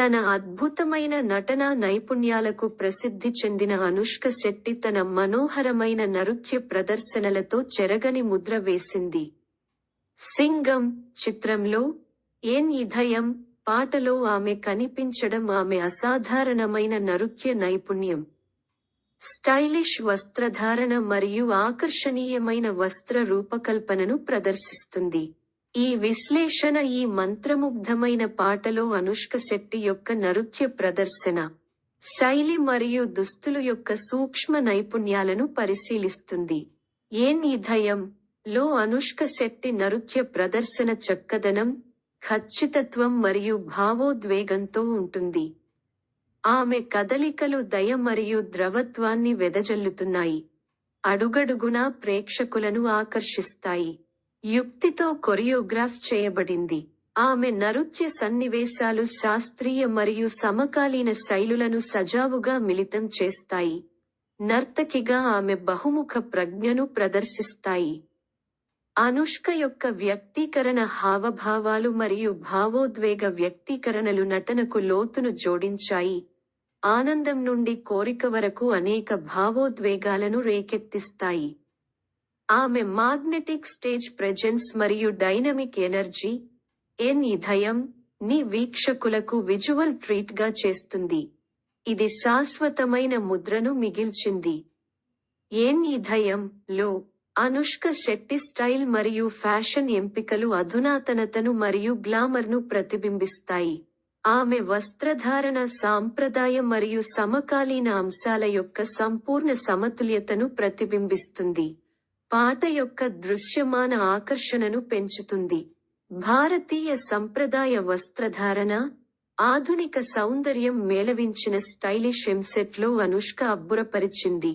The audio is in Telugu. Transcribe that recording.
తన అద్భుతమైన నటనా నైపుణ్యాలకు ప్రసిద్ధి చెందిన అనుష్క శెట్టి తన మనోహరమైన నృత్య ప్రదర్శనలతో చెరగని ముద్ర వేసింది. సింగం చిత్రంలో ఏన్ ఇధయం పాటలో ఆమె కనిపించడం ఆమె అసాధారణమైన నృత్య నైపుణ్యం. స్టైలిష్ వస్త్రధారణ మరియు ఆకర్షణీయమైన వస్త్ర రూపకల్పనను ప్రదర్శిస్తుంది. ఈ విశ్లేషణ ఈ మంత్రముగ్ధమైన పాటలో అనుష్క శెట్టి యొక్క నృత్య ప్రదర్శన శైలి మరియు దుస్తులు యొక్క సూక్ష్మ నైపుణ్యాలను పరిశీలిస్తుంది. ఏన్ ఇధయం లో అనుష్క శెట్టి నృత్య ప్రదర్శన చక్కదనం ఖచ్చితత్వం మరియు భావోద్వేగంతో ఉంటుంది. ఆమె కదలికలు దయ మరియు ద్రవత్వాన్ని వెదజల్లుతున్నాయి. అడుగడుగునా ప్రేక్షకులను ఆకర్షిస్తాయి. యుక్తితో కొరియోగ్రాఫ్ చేయబడింది. ఆమె నృత్య సన్నివేశాలు శాస్త్రీయ మరియు సమకాలీన శైలులను సజావుగా మిళితం చేస్తాయి. నర్తకిగా ఆమె బహుముఖ ప్రజ్ఞను ప్రదర్శిస్తాయి. అనుష్క యొక్క వ్యక్తీకరణ హావభావాలు మరియు భావోద్వేగ వ్యక్తీకరణలు నటనకు లోతును జోడించాయి. ఆనందం నుండి కోరిక వరకు అనేక భావోద్వేగాలను రేకెత్తిస్తాయి. ఆమె మాగ్నెటిక్ స్టేజ్ ప్రెజెన్స్ మరియు డైనమిక్ ఎనర్జీ ఎన్ ఇధయం ని వీక్షకులకు విజువల్ ట్రీట్గా చేస్తుంది. ఇది శాశ్వతమైన ముద్రను మిగిల్చింది. ఎన్ ఇధయం లో అనుష్క శెట్టి స్టైల్ మరియు ఫ్యాషన్ ఎంపికలు అధునాతనతను మరియు గ్లామర్ను ప్రతిబింబిస్తాయి. ఆమె వస్త్రధారణ సాంప్రదాయ మరియు సమకాలీన అంశాల యొక్క సంపూర్ణ సమతుల్యతను ప్రతిబింబిస్తుంది. పాట యొక్క దృశ్యమాన ఆకర్షణను పెంచుతుంది. భారతీయ సంప్రదాయ వస్త్రధారణ ఆధునిక సౌందర్యం మేళవించిన స్టైలిష్ ఎంసెట్లో అనుష్క అబ్బురపరిచింది.